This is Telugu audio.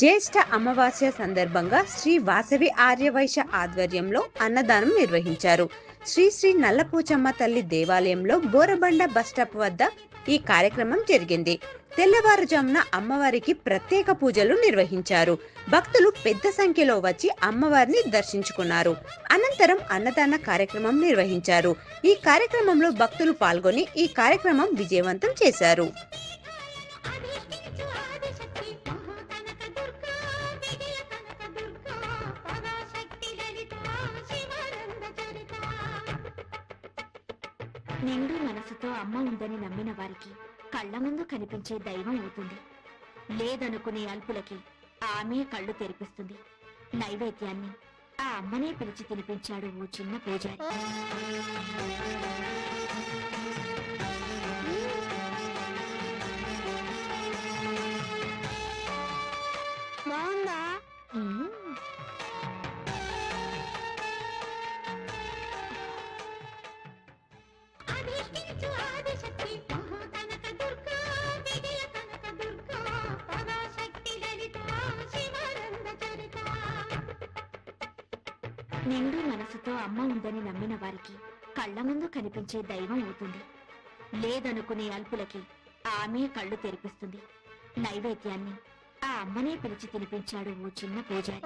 జ్యేష్ఠ అమావాస్య సందర్భంగా శ్రీ వాసవి ఆర్యవైశ్య ఆధ్వర్యంలో అన్నదానం నిర్వహించారు. శ్రీ శ్రీ నల్లపూచమ్మ తల్లి దేవాలయంలో బోరబండ బస్టాప్ వద్ద ఈ కార్యక్రమం జరిగింది. తెల్లవారుజామున అమ్మవారికి ప్రత్యేక పూజలు నిర్వహించారు. భక్తులు పెద్ద సంఖ్యలో వచ్చి అమ్మవారిని దర్శించుకున్నారు. అనంతరం అన్నదాన కార్యక్రమం నిర్వహించారు. ఈ కార్యక్రమంలో భక్తులు పాల్గొని ఈ కార్యక్రమం విజయవంతం చేశారు. నిండు మనసుతో అమ్మ ఉందని నమ్మిన వారికి కళ్ళ ముందు కనిపించే దైవం అవుతుంది. లేదనుకునే అల్పులకి ఆమె కళ్ళు తెరిపిస్తుంది. నైవేద్యాన్ని ఆ అమ్మనే పిలిచి తినిపించాడు ఓ చిన్న పూజారి. నిండు మనసుతో అమ్మ ఉందని నమ్మిన వారికి కళ్ళ ముందు కనిపించే దైవం అవుతుంది. లేదనుకునే అల్పులకి ఆమె కళ్ళు తెరిపిస్తుంది. నైవేద్యాన్ని ఆ అమ్మనే పిలిచి తినిపించాడు ఓ చిన్న పూజారి.